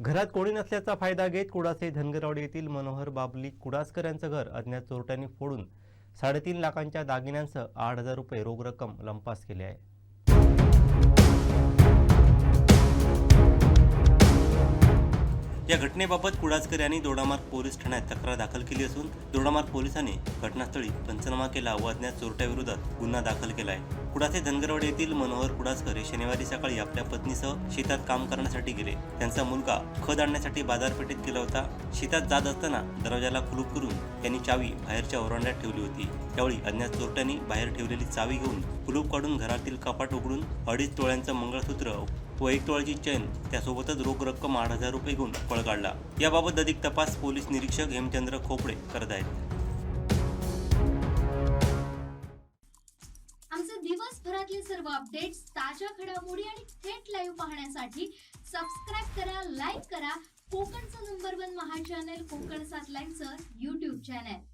घरात कोणी नसल्याचा फायदा घेत कुडासे धनगरवाडी येथील मनोहर बाबली कुडासकर यांचं घर अज्ञात चोरट्यांनी फोडून साडेतीन लाखांच्या दागिन्यांसह आठ हजार रुपये रोख रक्कम लंपास केली आहे. या घटनेबाबत कुडासकर यांनी दोडामार्ग पोलीस ठाण्यात तक्रार दाखल केली असून दोडामार्ग पोलिसांनी घटनास्थळी पंचनामा केला. व अज्ञात चोरट्याविरोधात गुन्हा दाखल केला आहे कुडासे धनगरवाड येथील मनोहर कुडासकर हे शनिवारी सकाळी आपल्या पत्नीसह शेतात काम करण्यासाठी गेले. त्यांचा मुलगा खत आणण्यासाठी बाजारपेठेत गेला होता. शेतात जात असताना दरवाजाला कुलूप करून त्यांनी चावी बाहेरच्या ओरांड्यात ठेवली होती. त्यावेळी अज्ञात चोरट्यांनी बाहेर ठेवलेली चावी घेऊन कुलूप काढून घरातील कपाट उघडून अडीच तोळ्यांचं मंगळसूत्र व एक तोळ्याची चैन त्यासोबतच रोख रक्कम आठ हजार रुपये घेऊन पळ काढला. याबाबत अधिक तपास पोलीस निरीक्षक हेमचंद्र खोपडे करत आहेत. आमचे दिवसभरातले सर्व अपडेट्स ताज्या घडामोडी आणि थेट लाईव्ह पाहण्यासाठी सबस्क्राईब करा लाईक करा. कोकणचं number one Maha channel Konkan सात लाईव्हचं युट्यूब चॅनल